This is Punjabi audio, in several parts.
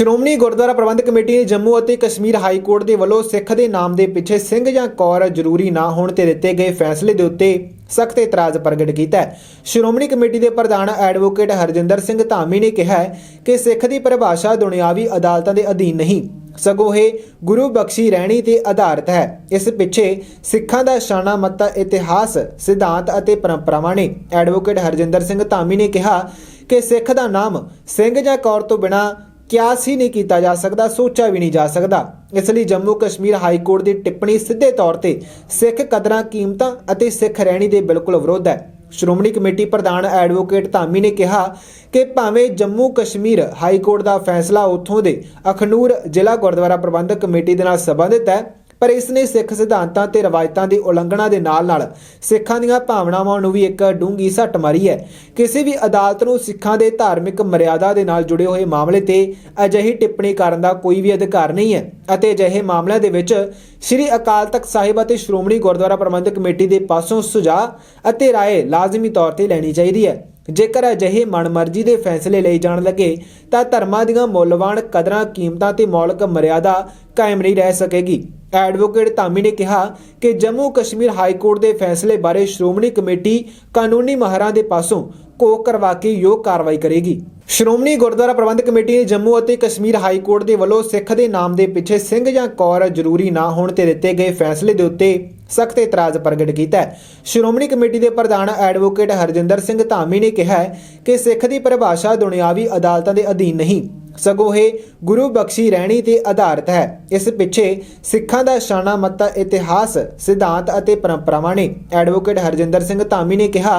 ਸ਼੍ਰੋਮਣੀ ਗੁਰਦੁਆਰਾ ਪ੍ਰਬੰਧਕ ਕਮੇਟੀ ਨੇ ਜੰਮੂ ਅਤੇ ਕਸ਼ਮੀਰ ਹਾਈ ਕੋਰਟ ਦੇ ਵੱਲੋਂ ਸਿੱਖ ਦੇ ਨਾਮ ਦੇ ਪਿੱਛੇ ਸਿੰਘ ਜਾਂ ਕੌਰ ਜ਼ਰੂਰੀ ਨਾ ਹੋਣ ਤੇ ਦਿੱਤੇ ਗਏ ਫੈਸਲੇ ਦੇ ਉੱਤੇ ਸਖਤ ਇਤਰਾਜ਼ ਪ੍ਰਗਟ ਕੀਤਾ ਹੈ। ਸ਼੍ਰੋਮਣੀ ਕਮੇਟੀ ਦੇ ਪ੍ਰਧਾਨ ਐਡਵੋਕੇਟ ਹਰਜਿੰਦਰ ਸਿੰਘ ਧਾਮੀ ਨੇ ਕਿਹਾ ਕਿ ਸਿੱਖ ਦੀ ਪਰਿਭਾਸ਼ਾ ਦੁਨਿਆਵੀ ਅਦਾਲਤਾਂ ਦੇ ਅਧੀਨ ਨਹੀਂ, ਸਗੋਂ ਇਹ ਗੁਰੂ ਬਖਸ਼ੀ ਰਹਿਣੀ ਤੇ ਆਧਾਰਿਤ ਹੈ। ਇਸ ਪਿੱਛੇ ਸਿੱਖਾਂ ਦਾ ਸ਼ਾਨਾ, ਮੱਤਾ, ਇਤਿਹਾਸ, ਸਿਧਾਂਤ ਅਤੇ ਪਰੰਪਰਾਵਾਂ ਨੇ ਐਡਵੋਕੇਟ ਹਰਜਿੰਦਰ ਸਿੰਘ ਧਾਮੀ ਨੇ ਕਿਹਾ ਕਿ ਸਿੱਖ ਦਾ ਨਾਮ ਸਿੰਘ ਜਾਂ ਕੌਰ ਤੋਂ ਬਿਨਾ ਕਿਆਸ ਹੀ ਨਹੀਂ ਕੀਤਾ ਜਾ ਸਕਦਾ, ਸੋਚਿਆ ਵੀ ਨਹੀਂ ਜਾ ਸਕਦਾ। ਇਸ ਲਈ ਜੰਮੂ ਕਸ਼ਮੀਰ ਹਾਈ ਕੋਰਟ ਦੀ ਟਿੱਪਣੀ ਸਿੱਧੇ ਤੌਰ ਤੇ ਸਿੱਖ ਕਦਰਾਂ ਕੀਮਤਾਂ ਅਤੇ ਸਿੱਖ ਰਹਿਣੀ ਦੇ ਬਿਲਕੁਲ ਵਿਰੋਧ ਹੈ। ਸ਼੍ਰੋਮਣੀ ਕਮੇਟੀ ਪ੍ਰਧਾਨ ਐਡਵੋਕੇਟ ਧਾਮੀ ਨੇ ਕਿਹਾ ਕਿ ਭਾਵੇਂ ਜੰਮੂ ਕਸ਼ਮੀਰ ਹਾਈ ਕੋਰਟ ਦਾ ਫੈਸਲਾ ਉੱਥੋਂ ਦੇ ਅਖਨੂਰ ਜ਼ਿਲ੍ਹਾ ਗੁਰਦੁਆਰਾ ਪ੍ਰਬੰਧਕ ਕਮੇਟੀ ਦੇ ਨਾਲ ਸੰਬੰਧਿਤ ਹੈ ਪਰ ਇਸ ਨੇ ਸਿੱਖ ਸਿਧਾਂਤਾਂ ਤੇ ਰਵਾਇਤਾਂ ਦੀ ਉਲੰਘਣਾ ਦੇ ਨਾਲ-ਨਾਲ ਸਿੱਖਾਂ ਦੀਆਂ ਭਾਵਨਾਵਾਂ ਨੂੰ ਵੀ ਇੱਕ ਡੂੰਗੀ ਸੱਟ ਮਾਰੀ ਹੈ। ਕਿਸੇ ਵੀ ਅਦਾਲਤ ਨੂੰ ਸਿੱਖਾਂ ਦੇ ਧਾਰਮਿਕ ਮਰਿਆਦਾ ਦੇ ਨਾਲ ਜੁੜੇ ਹੋਏ ਮਾਮਲੇ ਤੇ ਅਜਿਹੀ ਟਿੱਪਣੀ ਕਰਨ ਦਾ ਕੋਈ ਵੀ ਅਧਿਕਾਰ ਨਹੀਂ ਹੈ ਅਤੇ ਅਜਿਹੇ ਮਾਮਲਿਆਂ ਦੇ ਵਿੱਚ ਸ੍ਰੀ ਅਕਾਲ ਤਖਤ ਸਾਹਿਬ ਅਤੇ ਸ਼੍ਰੋਮਣੀ ਗੁਰਦੁਆਰਾ ਪ੍ਰਬੰਧਕ ਕਮੇਟੀ ਦੇ ਪਾਸੋਂ ਸੁਝਾਅ ਅਤੇ ਰਾਏ ਲਾਜ਼ਮੀ ਤੌਰ ਤੇ ਲੈਣੀ ਚਾਹੀਦੀ ਹੈ। ਜੇਕਰ ਅਜਿਹੇ ਮਨਮਰਜ਼ੀ ਦੇ ਫੈਸਲੇ ਲਏ ਜਾਣ ਲੱਗੇ ਤਾਂ ਧਰਮਾਂ ਦੀਆਂ ਮੁੱਲਵਾਨ ਕਦਰਾਂ, ਕੀਮਤਾਂ ਤੇ ਮੌਲਿਕ ਮਰਿਆਦਾ ਕਾਇਮ ਨਹੀਂ ਰਹਿ ਸਕੇਗੀ। ਐਡਵੋਕੇਟ ਧਾਮੀ ਨੇ ਕਿਹਾ ਕਿ ਜੰਮੂ ਕਸ਼ਮੀਰ ਹਾਈ ਕੋਰਟ ਦੇ ਫੈਸਲੇ ਬਾਰੇ ਸ਼੍ਰੋਮਣੀ ਕਮੇਟੀ ਕਾਨੂੰਨੀ ਮਾਹਰਾਂ ਦੇ ਪਾਸੋਂ ਕੋਕ ਕਰਵਾ ਕੇ ਯੋਗ ਕਾਰਵਾਈ ਕਰੇਗੀ। ਸ਼੍ਰੋਮਣੀ ਗੁਰਦੁਆਰਾ ਪ੍ਰਬੰਧਕ ਕਮੇਟੀ ਨੇ ਜੰਮੂ ਅਤੇ ਕਸ਼ਮੀਰ ਹਾਈ ਕੋਰਟ ਦੇ ਵੱਲੋਂ ਸਿੱਖ ਦੇ ਨਾਮ ਦੇ ਪਿੱਛੇ ਸਿੰਘ ਜਾਂ ਕੌਰ ਜ਼ਰੂਰੀ ਨਾ ਹੋਣ ਤੇ ਦਿੱਤੇ ਗਏ ਫੈਸਲੇ ਦੇ ਉੱਤੇ ਸਖਤ ਇਤਰਾਜ਼ ਪ੍ਰਗਟ ਕੀਤਾ ਹੈ। ਸ਼੍ਰੋਮਣੀ ਕਮੇਟੀ ਦੇ ਪ੍ਰਧਾਨ ਐਡਵੋਕੇਟ ਹਰਜਿੰਦਰ ਸਿੰਘ ਧਾਮੀ ਨੇ ਕਿਹਾ ਕਿ ਸਿੱਖ ਦੀ ਪਰਿਭਾਸ਼ਾ ਦੁਨਿਆਵੀ ਅਦਾਲਤਾਂ ਦੇ ਅਧੀਨ ਨਹੀਂ। ਸਗੋਂ ਇਹ ਗੁਰੂ ਬਖਸ਼ੀ ਰਹਿਣੀ ਤੇ ਆਧਾਰਿਤ ਹੈ। ਇਸ ਪਿੱਛੇ ਸਿੱਖਾਂ ਦਾ ਸ਼ਾਨਾ, ਮੱਤਾ, ਇਤਿਹਾਸ, ਸਿਧਾਂਤ ਅਤੇ ਪਰੰਪਰਾਵਾਂ ਨੇ। ਐਡਵੋਕੇਟ ਹਰਜਿੰਦਰ ਸਿੰਘ ਧਾਮੀ ਨੇ ਕਿਹਾ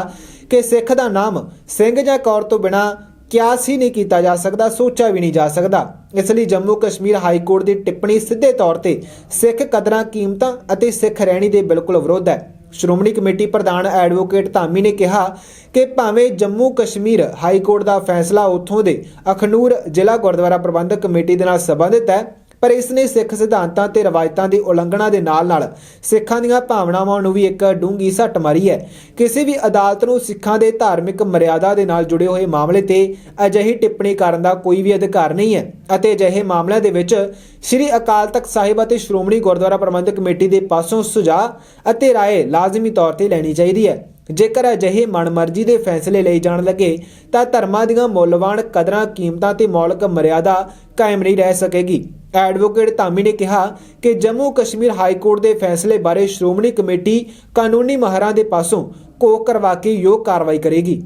ਕਿ ਸਿੱਖ ਦਾ ਨਾਮ ਸਿੰਘ ਜਾਂ ਕੌਰ ਤੋਂ ਬਿਨਾ ਕਿਆਸ ਹੀ ਨਹੀਂ ਕੀਤਾ ਜਾ ਸਕਦਾ, ਸੋਚਿਆ ਵੀ ਨਹੀਂ ਜਾ ਸਕਦਾ। ਇਸ ਲਈ ਜੰਮੂ ਕਸ਼ਮੀਰ ਹਾਈ ਕੋਰਟ ਦੀ ਟਿੱਪਣੀ ਸਿੱਧੇ ਤੌਰ ਤੇ ਸਿੱਖ ਕਦਰਾਂ, ਕੀਮਤਾਂ ਅਤੇ ਸਿੱਖ ਰਹਿਣੀ ਦੇ ਬਿਲਕੁਲ ਵਿਰੋਧ ਹੈ। ਸ਼੍ਰੋਮਣੀ ਕਮੇਟੀ ਪ੍ਰਧਾਨ ਐਡਵੋਕੇਟ ਧਾਮੀ ਨੇ ਕਿਹਾ ਕਿ ਭਾਵੇਂ ਜੰਮੂ ਕਸ਼ਮੀਰ ਹਾਈ ਕੋਰਟ ਦਾ ਫੈਸਲਾ ਉੱਥੋਂ ਦੇ ਅਖਨੂਰ ਜ਼ਿਲ੍ਹਾ ਗੁਰਦੁਆਰਾ ਪ੍ਰਬੰਧਕ ਕਮੇਟੀ ਦੇ ਨਾਲ ਸੰਬੰਧਿਤ ਹੈ ਪਰ ਇਸ ਨੇ ਸਿੱਖ ਸਿਧਾਂਤਾਂ ਤੇ ਰਵਾਇਤਾਂ ਦੀ ਉਲੰਘਣਾ ਦੇ ਨਾਲ-ਨਾਲ ਸਿੱਖਾਂ ਦੀਆਂ ਭਾਵਨਾਵਾਂ ਨੂੰ ਵੀ ਇੱਕ ਡੂੰਗੀ ਸੱਟ ਮਾਰੀ ਹੈ ਕਿਸੇ ਵੀ ਅਦਾਲਤ ਨੂੰ ਸਿੱਖਾਂ ਦੇ ਧਾਰਮਿਕ ਮਰਿਆਦਾ ਦੇ ਨਾਲ ਜੁੜੇ ਹੋਏ ਮਾਮਲੇ ਤੇ ਅਜਿਹੀ ਟਿੱਪਣੀ ਕਰਨ ਦਾ ਕੋਈ ਵੀ ਅਧਿਕਾਰ ਨਹੀਂ ਹੈ ਅਤੇ ਅਜਿਹੇ ਮਾਮਲਿਆਂ ਦੇ ਵਿੱਚ ਸ੍ਰੀ ਅਕਾਲ ਤਖਤ ਸਾਹਿਬ ਅਤੇ ਸ਼੍ਰੋਮਣੀ ਗੁਰਦੁਆਰਾ ਪ੍ਰਬੰਧਕ ਕਮੇਟੀ ਦੇ ਪਾਸੋਂ ਸੁਝਾਅ ਅਤੇ رائے ਲਾਜ਼ਮੀ ਤੌਰ ਤੇ ਲੈਣੀ ਚਾਹੀਦੀ ਹੈ ਜੇਕਰ ਅਜਿਹੇ ਮਨਮਰਜ਼ੀ ਦੇ ਫੈਸਲੇ ਲਏ ਜਾਣ ਲੱਗੇ, ਤਾਂ ਧਰਮਾਂ ਦੀਆਂ ਮੁੱਲਵਾਨ ਕਦਰਾਂ, ਕੀਮਤਾਂ ਤੇ ਮੌਲਿਕ ਮਰਿਆਦਾ ਕਾਇਮ ਨਹੀਂ ਰਹਿ ਸਕੇਗੀ। ਐਡਵੋਕੇਟ ਧਾਮੀ ਨੇ ਕਿਹਾ ਕਿ ਜੰਮੂ ਕਸ਼ਮੀਰ ਹਾਈ ਕੋਰਟ ਦੇ ਫੈਸਲੇ ਬਾਰੇ ਸ਼੍ਰੋਮਣੀ ਕਮੇਟੀ ਕਾਨੂੰਨੀ ਮਾਹਰਾਂ ਦੇ ਪਾਸੋਂ ਕੋਕ ਕਰਵਾ ਕੇ ਯੋਗ ਕਾਰਵਾਈ ਕਰੇਗੀ।